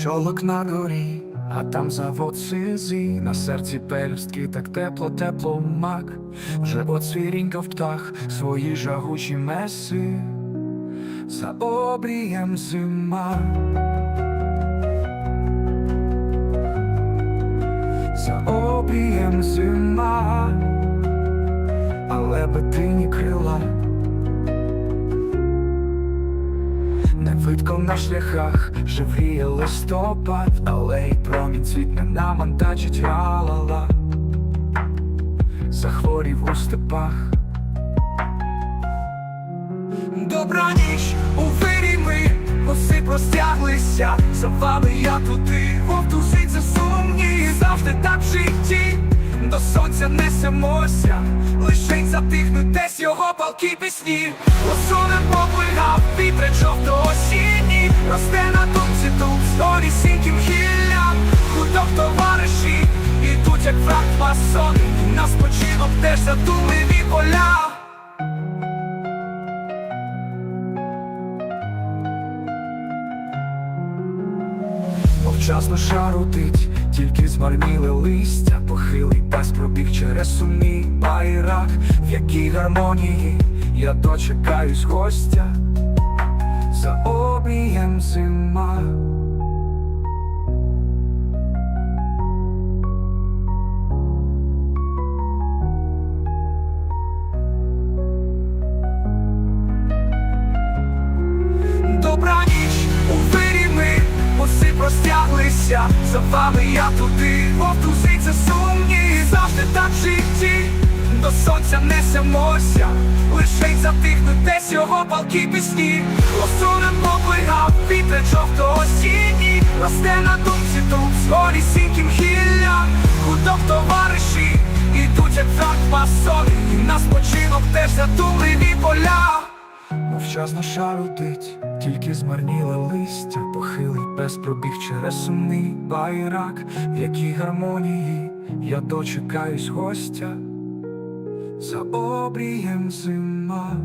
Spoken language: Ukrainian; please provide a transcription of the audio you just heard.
Щолок на горі, а там завод сизий, на серці пелюстки, так тепло, тепло мак, Живот свірінькав птах, свої жагучі меси, за обрієм зима. За обрієм зима, але бетині крила. Не видко на шляхах живріє листопад, але й промінь цвітне нам мандачить галала Захворів у степах. Добра ніч, у вирі ми, коси простяглися, за вами я туди, вовтузить за сумні, завжди так в житті, сонця несемося, лишень затихнуть десь його палки пісні, Лосонем поплигав, вітрець жовто-осінній, росте на думці тут, сторі сіньким хіллям, худок товариші, ідуть як враг масон, на спочинок теж задумливі поля. Мовчасно шарутить, тільки змарніли листя, похилий пес пробіг через сумний байрак, в якій гармонії я дочекаюсь гостя за обієм зима. Простяглися, за вами я туди, за сумні, завжди так в житті, до сонця несемося, лишень затихнуть десь його палки пісні, Лосунем поплигав, вітер жовто-осінній, росте на думці тут, згорі сіньким хіллям, худок товариші, ідуть як так пасони, і на спочинок теж задумливі поля. Мовчазно шарудить, тільки змарніле листя, похилий пес пробіг через сумний байрак, в якій гармонії я дочекаюсь гостя за обрієм зима.